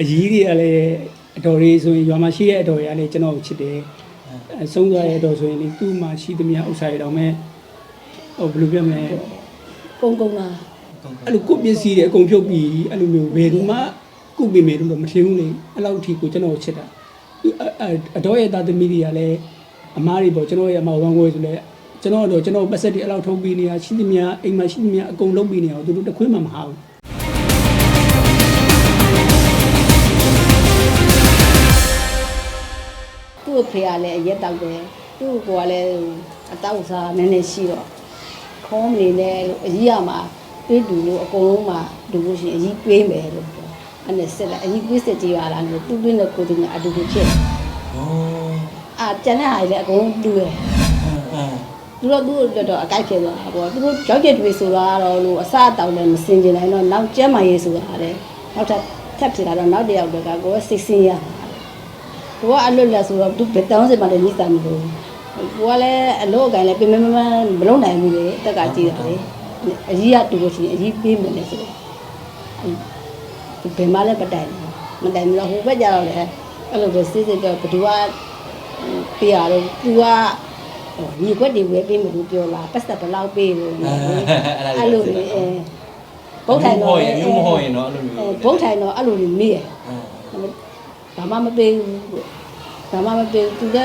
အကြီးကြီးကလည်းအတော်လေးဆိုရင်ရွာမှာရှိတဲ့အတော်တွေကလည်းကျွန်တော်ကိုချစ်တယ်အဲဆုံးသွားတဲ့အတော်ဆိုရင်လေသူ့မှာရှိသမျှဥစ္စာတွေတော့မဲ့ဟိုဘယ်လိုပြောမလဲကုန်းကုန်းလားအဲ့လိုကိုယ့်ပစ္စည်းတွေအကုန်ဖြုတ်ပြီးအဲ့လိုမျိုးဘယ်သူမှကုတ်ပြီးမယ်လို့တော့မထင်ဘူးလေအဲ့လောက်ထိကိုကျွန်တော်ကိုချစ်တာသူအအအတော်ရဲ့သားသမီးတွေကလည်းအမားတွေပေါ့ကျွန်တော်ရဲ့အမဝမ်းခွဲဆိုလဲကျွန်တော်တော့ကျွန်တော်ပတ်ဆက်တွေအဲ့လောက်ထုတ်ပြီးနေတာရှိသမျှအိမ်မှာရှိသမျှအကုန်လုံးပြီးနေအောင်သူတို့တစ်ခွေးမှမဟာဘူး့ဖေကလည်းအရက်တောက်တယ်သူ့ကိုကလည်းအတောက်စားနည်းနည်းရှိတော့ခေါင်းမနေနဲ့လို့အကြီးကမှတွေးတူလို့အကုန်လုံးမှဒူလို့ရှိရင်အကြီးတွေးမယ်လို့ပြောအဲ့နဲ့ဆက်လိုက်အကြီးတွေးစစ်ကြည့်ရတာလို့သူ့တွင်းနဲ့ကိုယ်တွင်းနဲ့အတူတူဖြစ်ဩအာကျန်တဲ့ဟာလည်းအကုန်တူရယ်သူတို့သူ့အတွက်တော့အကိုက်ဖြစ်သွားတာပေါ့သူတို့ရောက်ရက်တွေဆိုတာကတော့လို့အစအတောင်လည်းမစင်ကြနိုင်တော့နောက်ကျမ်းမာရေးဆိုတာလည်းနောက်ထပ်ထပ်ဖြစ်လာတော့နောက်တစ်ယောက်တည်းကကိုယ်စိတ်ဆင်းရတာ ကိုကအလွတ်လက်ဆိုတော့သူဘယ်တောင်းစင်မှလည်းညှိတာမလို့ကိုကလည်းအလို့အကင်လည်းပြင်မမမမလုံးနိုင်ဘူးလေအတက်ကကြည့်တာလေအကြီးကတူလို့ရှိရင်အကြီးပေးမယ်လေဆိုတော့သူဘယ်မှလည်းမတိုင်ဘူးမတိုင်ဘူးတော့ဟိုဘက်ကျတော့လေအဲ့လိုပဲစစ်စစ်တော့ဘယ်သူကပြရတော့သူကညီကွက်တွေဝယ်ပေးမလို့ပြောလာပတ်သက်ဘယ်လောက်ပေးလို့အဲ့လိုလေအဲဘုတ်ထိုင်တော့မျိုးမဟုတ်ရင်တော့အဲ့လိုမျိုးဘုတ်ထိုင်တော့အဲ့လိုလေမေးရဘာ မှမပေးဘူးဘာမှမပေးဘူးသူက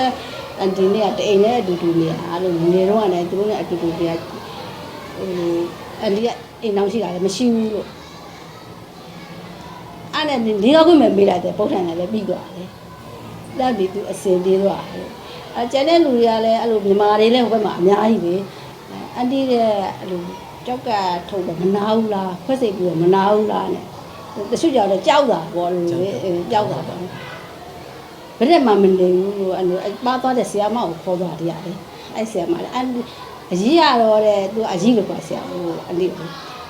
အန်တီနဲ့တအိမ်နဲ့အတူတူနေရအဲ့လိုနေတော့လည်းသူတို့နဲ့အတူတူနေရဟိုအန်တီကအိမ်နောက်ရှိတာလည်းမရှိဘူးလို့အဲ့နဲ့နေတော့ခွင့်မမေးလိုက်တယ်ဘုတ်ထိုင်တယ်လည်းပြီးသွားတယ်လက်ပြီးသူအစင်ပြေးသွားတယ်အကျန်တဲ့လူတွေကလည်းအဲ့လိုမြန်မာတွေလည်းဟိုဘက်မှာအများကြီးပဲအန်တီတဲ့အဲ့လိုကြောက်ကထုတ်တော့မနာဘူးလားခွက်စိတ်ပြီးတော့မနာဘူးလားနဲ့တချို့ကြောက်တော့ကြောက်တာပေါ့လို့လေကြောက်တာပေါ့ ဘယ်နဲ့မှမနေဘူးလို့အဲ့လိုပါသွားတဲ့ဆရာမကိုခေါ်သွားတယ်ရတယ်အဲ့ဆရာမလည်းအကြီးရတော့တဲ့သူအကြီးလို့ပြောဆရာဟိုအလေး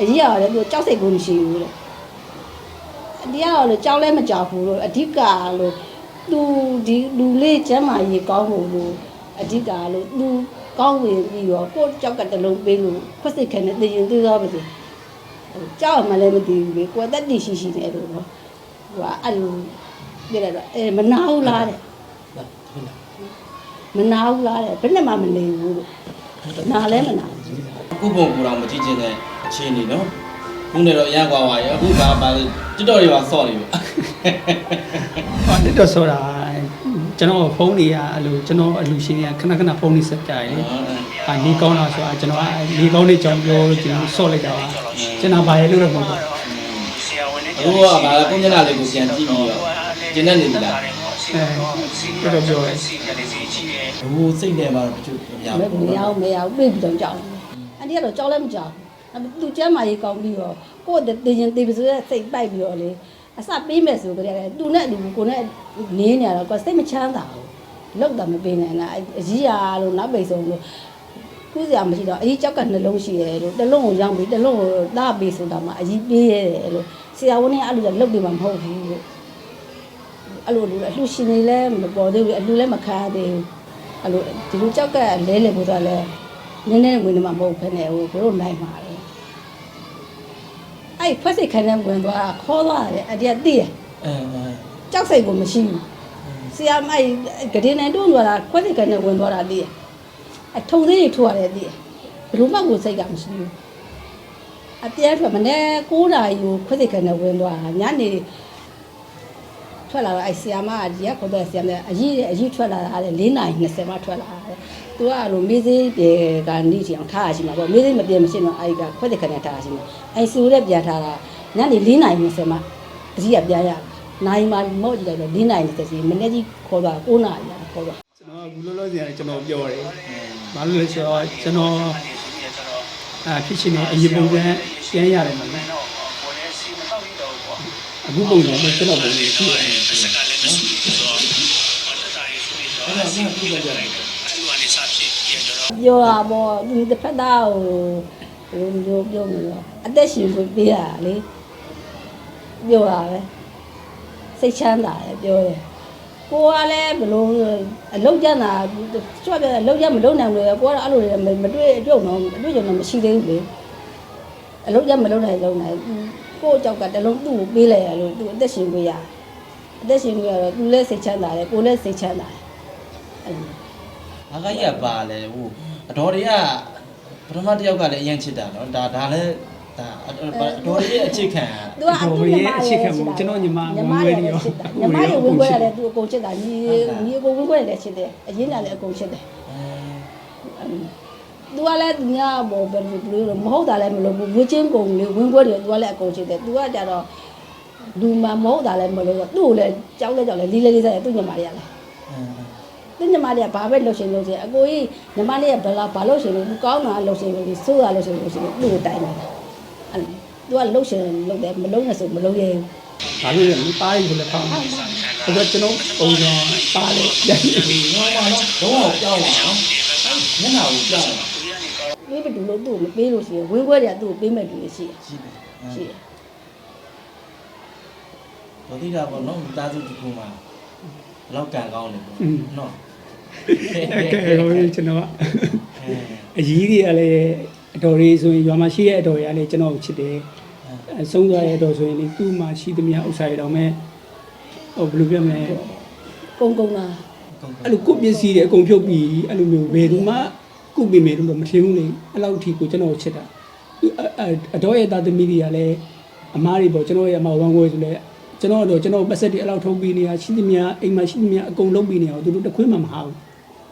အကြီးရတော့သူကြောက်စိတ်ကိုမရှိဘူးတဲ့အဒီကတော့လေကြောက်လဲမကြောက်ဘူးလို့အဓိကလို့သူဒီလူလေးကျမ်းမာရေးကောင်းဖို့လို့အဓိကလို့သူကောင်းဝင်ပြီးတော့ကိုယ့်ကြောက်ကတလုံးပေးလို့ခွက်စိတ်ခံနေတည်ရင်သိသွားပါစေကြောက်မှလည်းမသိဘူးလေကိုယ်တက်တည်ရှိရှိနေလို့တော့ဟိုကအဲ့လို ပြရတော့အဲမနာဘူးလားတဲ့မနာဘူးလားတဲ့ဘယ်နဲ့မှမနေဘူးလို့နာလဲမနာဘူးအခုပုံကိုတော့မကြည့်ချင်တဲ့အခြေအနေနော်ခုနေတော့အရကွာပါရအခုဘာပါလဲတစ်တော်တွေပါဆော့နေပြီဟောတက်တော့ဆိုတာကျွန်တော်ဖုန်းတွေကအဲ့လိုကျွန်တော်အလူရှင်တွေကခဏခဏဖုန်းတွေဆက်ကြတယ်လေအာနေကောင်းတာဆိုတာကျွန်တော်ကနေကောင်းတဲ့ကြောင်ပြောလို့ကျွန်တော်ဆော့လိုက်တာပါကျွန်တော်ဘာရဲလို့တော့မဟုတ်ဘူးအခုကဘာလဲပုံမျက်နှာလေးကိုပြန်ကြည့်ပြီးတော့ ကျင်းနေနေပြီလားအဲတော်တော်ပြောရဲအခုစိတ်ထဲမှာတော့တချို့မရမဘူးမရဘူးမရဘူးပြေးပြီးတော့ကြောက်တယ်အန်တီကတော့ကြောက်လည်းမကြောက်ဘူးသူကျမ်းမာရေးကောင်းပြီးတော့ကိုယ့်တည်ရင်တည်ပါစေစိတ်ပိုက်ပြီးတော့လေအစပေးမယ်ဆိုကြတယ်သူနဲ့အတူကိုနဲ့နေနေရတော့ကိုစိတ်မချမ်းသာဘူးလောက်တာမပေးနိုင်လားအကြီးရလို့နောက်ပိတ်ဆုံးလို့ခုစရာမရှိတော့အကြီးကြောက်ကနှလုံးရှိတယ်လို့တစ်လုံးကိုရောင်းပြီးတစ်လုံးကိုလာပေးဆိုတာမှအကြီးပေးရတယ်လို့ဆရာဝန်ကအဲ့လိုလောက်ပြီးမှမဟုတ်ဘူးလို့ အဲ့လိုလို့အလှရှင်နေလဲမပေါ်သေးဘူးအလှလည်းမခါသေးဘူးအဲ့လိုဒီလိုကြောက်ကလဲလဲဖို့တော့လဲနည်းနည်းဝင်နေမှာမဟုတ်ဘဲနဲ့ဟိုဘယ်လိုနိုင်မှာလဲအဲ့ဖက်စိတ်ခံနေဝင်သွားတာခေါ်သွားတယ်အတည်းတည်ရအဲအဲကြောက်စိတ်ကိုမရှိဘူးဆရာမအဲ့ဂဒင်းနဲ့တွန်းသွားတာဖက်စိတ်ခံနေဝင်သွားတာတည်ရအထုံသေးတွေထိုးရတယ်တည်ရဘယ်လိုမှကိုစိတ်ကမရှိဘူးအပြဲထွက်မနေ့9နာရီကိုဖက်စိတ်ခံနေဝင်သွားတာညနေ ထွက်လာတော့အဲ့ဆီယာမကဒီကခေါ်တဲ့ဆီယာမအကြီးအကြီးထွက်လာတာလေ4နာရီ20မှထွက်လာတယ်။ तू ကအဲ့လိုမေးသေးပြေကနေချင်အောင်ထားရရှိမှာပေါ့မေးသေးမပြေမရှင်းတော့အဲ့ကခွက်တဲ့ခနဲ့ထားရရှိမှာ။အဲ့စီဦးတဲ့ပြန်ထားတာညနေ4နာရီ20မှအကြီးကပြန်ရ။နိုင်မှမော့ကြည့်လိုက်တော့4နာရီ20စီမနေ့ကြီးခေါ်သွား9နာရီလာခေါ်သွားကျွန်တော်ကဘူးလောလောဆယ်ကျွန်တော်ပြောတယ်ဘာလို့လဲဆိုတော့ကျွန်တော်အာဖြစ်ရှင်နေအရင်ပုံစံပြန်ရတယ်မလား အခုပုံစံနဲ့ကျွန်တော်ပုံစံရှိတယ်အဲ့ဒါကပြည့်ကြတယ်ပြောတာပေါ့ဒီတစ်ဖက်သားဟိုဘယ်လိုပြောမလဲအသက်ရှင်ကိုပေးရတာလေပြောတာပဲစိတ်ချမ်းသာတယ်ပြောတယ်ကိုကလည်းဘလို့အလောက်ကျန်တာကြွပြအလောက်ကျမလုံနိုင်ဘူးလေကိုကတော့အဲ့လိုတွေမတွေ့အပြုတ်တော့အတွေ့အကြုံတော့မရှိသေးဘူးလေအလောက်ကျမလုံနိုင်လုံနိုင် ကိုအကြောက်ကတလုံးသူ့ကိုပေးလိုက်ရလို့သူအသက်ရှင်ပေးရအသက်ရှင်ပြီးတော့သူလည်းစိတ်ချမ်းသာတယ်ကိုယ်လည်းစိတ်ချမ်းသာတယ်အဲ့လိုဘာကကြီးကပါလဲဟိုအတော်တွေကပထမတစ်ယောက်ကလည်းအရင်ချစ်တာနော်ဒါဒါလည်းဒါအတော်တွေရဲ့အခြေခံသူကသူ့ညီမရဲ့ချစ်တာညီမတွေဝင်ခွဲရတယ်သူအကုန်ချစ်တာညီညီအကုန်ဝင်ခွဲရတယ်ချစ်တယ်အရင်ကလည်းအကုန်ချစ်တယ် သူကလည်းသူများဘောဘယ်လိုဘယ်လိုမဟုတ်တာလည်းမလုပ်ဘူးဝချင်းကုန်လေဝင်းခွဲတွေသူကလည်းအကုန်ချစ်တယ်သူကကြတော့လူမမဟုတ်တာလည်းမလုပ်တော့သူ့ကိုလည်းကြောက်လဲကြောက်လဲလေးလေးလေးစားတယ်သူ့ညီမတွေကလည်းသူ့ညီမတွေကဘာပဲလုပ်ရှင်လုပ်ရှင်အကိုကြီးညီမလေးကဘယ်လာဘာလုပ်ရှင်လို့သူကောင်းတာလုပ်ရှင်လို့ဒီဆိုးတာလုပ်ရှင်လို့ရှင်သူ့ကိုတိုင်တယ်အဲ့သူကလုပ်ရှင်လုပ်တယ်မလုပ်နဲ့ဆိုမလုပ်ရဲဘူး။ဘာလို့လဲမပါရီဆိုလည်းဖောင်း။အဲ့တော့ကျွန်တော်ပုံစံပါလေ။ပြန်ပြီးဒီတော့မှတော့ကြောက်ပါနော် မျက်နှာကိုကြောက်ပါပေးမတူလို့သူ့ကိုမပေးလို့ရှိရင်ဝင်းခွဲတွေကသူ့ကိုပေးမဲ့တူရှိတယ်ရှိတယ်ရှိတယ်ဘာတိတာပေါ့နော်မိသားစုတစ်ခုမှာဘလောက်ကံကောင်းတယ်ပေါ့နော်ကဲဟိုကျွန်တော်ကအကြီးကြီးကလည်းအတော်လေးဆိုရင်ရွာမှာရှိတဲ့အတော်တွေကလည်းကျွန်တော်ကိုချစ်တယ်။အဲဆုံးသွားတဲ့အတော်ဆိုရင်လေသူ့မှာရှိသမျှဥစ္စာတွေတော့မဲ့ဟိုဘယ်လိုပြောမလဲကုန်းကုန်းလား အဲ့လိုကိုယ့်ပစ္စည်းတွေအကုန်ဖြုတ်ပြီးအဲ့လိုမျိုးဘယ်သူမှကုပြင်မယ်လို့တော့မထင်ဘူးလေအဲ့လောက်ထိကိုကျွန်တော်ကိုချစ်တာသူအအအတော်ရဲ့သားသမီးတွေကလည်းအမားတွေပေါ့ကျွန်တော်ရဲ့အမဝမ်းကိုဆိုလဲကျွန်တော်တော့ကျွန်တော်ပတ်ဆက်တွေအဲ့လောက်ထုတ်ပြီးနေတာရှိသမျှအိမ်မှာရှိသမျှအကုန်လုံးပြီးနေအောင်သူတို့တစ်ခွေးမှမဟာဘူး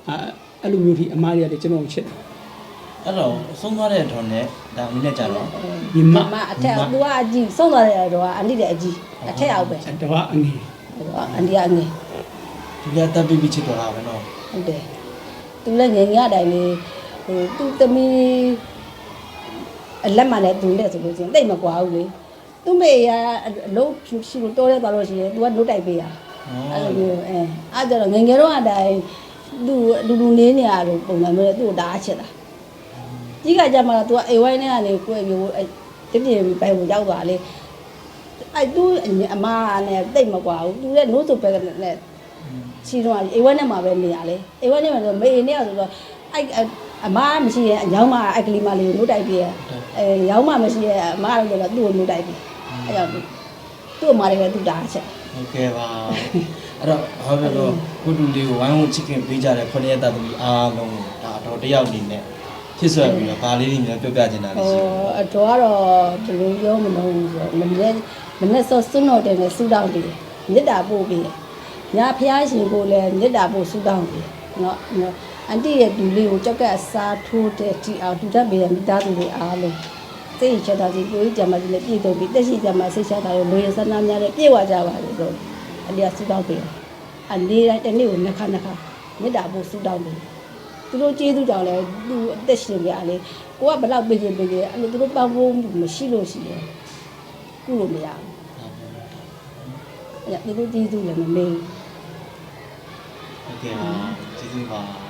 အဲအဲ့လိုမျိုးထိအမားတွေကလည်းကျွန်တော်ကိုချစ်တယ်အဲ့တော့ဆုံးသွားတဲ့ထော်နဲ့ဒါမိနဲ့ကြတော့ညီမမအထက်သူကအကြီးဆုံးသွားတဲ့တော့အန်တီတဲ့အကြီးအထက်အောင်ပဲအတော်အငယ်အန်တီကအငယ် ဒီကတပ်ပြီးပြီးချစ်တော်တာပဲနော်ဟုတ်တယ်သူလည်းငယ်ငယ်အတိုင်းလေးဟိုသူ့သမီးအလက်မှလည်းသူနဲ့ဆိုလို့ချင်းတိတ်မကွာဘူးလေသူ့မေကအလုံးရှိလို့တိုးရဲသွားလို့ရှိရင် तू ကနှုတ်တိုက်ပေးရအဲ့လိုမျိုးအဲအဲ့ကြတော့ငယ်ငယ်တော့အတိုင်းသူ့အလူလူနေနေရလို့ပုံစံမျိုးနဲ့သူ့ကိုဒါအချစ်တာကြီးကကြမှာတော့ तू ကအေဝိုင်းနဲ့ကနေကိုယ့်မျိုးအဲတပြင်းပိုင်ကိုရောက်သွားလေအဲ့သူ့အမနဲ့တိတ်မကွာဘူးသူလည်းနှုတ်ဆိုပဲနဲ့ ချီတော့အေဝဲနဲ့မှာပဲနေရလေအေဝဲနဲ့မှာဆိုမေနဲ့ဆိုတော့အဲ့အမားမရှိရဲ့ရောင်းမအဲ့ကလေးမလေးကိုနှုတ်တိုက်ပြရဲ့အဲရောင်းမမရှိရဲ့အမားတော့ကျတော့သူ့ကိုနှုတ်တိုက်ပြအဲ့ကြောင့်သူ့အမားတွေကသူ့တားချက်ဟုတ်ကဲ့ပါအဲ့တော့ဟောပြောတော့ကုတူလေးကိုဝိုင်းဝန်းချစ်ခင်ပေးကြတဲ့ခொနည်းသားသမီးအားလုံးကိုဒါတော့တယောက်အနေနဲ့ဖြစ်ဆွဲပြီးတော့ဗာလေးတွေမျိုးပြောပြချင်တာလေးဟိုရှိတယ်အတော်ကတော့ဒီလိုပြောမလို့ဆိုမနေ့မနေ့စောစွန်းတော်တယ်နဲ့ဆူတောင်းတယ်မေတ္တာပို့ပြီး ညာဖျားရှင်ကိုလည်းမေတ္တာပို့ဆူတောင်းတယ်နော်အန်တီရဲ့ဒူလေးကိုကြောက်ကအစားထိုးတဲ့တီအောင်ဒူတတ်ပေးတဲ့မိသားစုတွေအားလုံးစိတ်ချတာစီကိုကြီးကြမှာစီနဲ့ပြည့်စုံပြီးတက်ရှိကြမှာစိတ်ချတာကိုလိုရဆန္ဒများနဲ့ပြည့်ဝကြပါလေဆိုအလျာဆူတောင်းပေးအနေတိုင်းတစ်နေ့ကိုနှစ်ခါနှစ်ခါမေတ္တာပို့ဆူတောင်းပေးသူတို့ကျေးဇူးတောင်းလဲသူအသက်ရှင်ကြလေကိုကဘလောက်ပေးခြင်းပေးခြင်းအဲ့လိုသူတို့ပန်းဖို့မရှိလို့ရှိရင်ကုလို့မရဘူးအဲ့ဒါသူတို့ကျေးဇူးလည်းမမေးဘူး ဟုတ်ကဲ့ပါကျေးဇူးပါ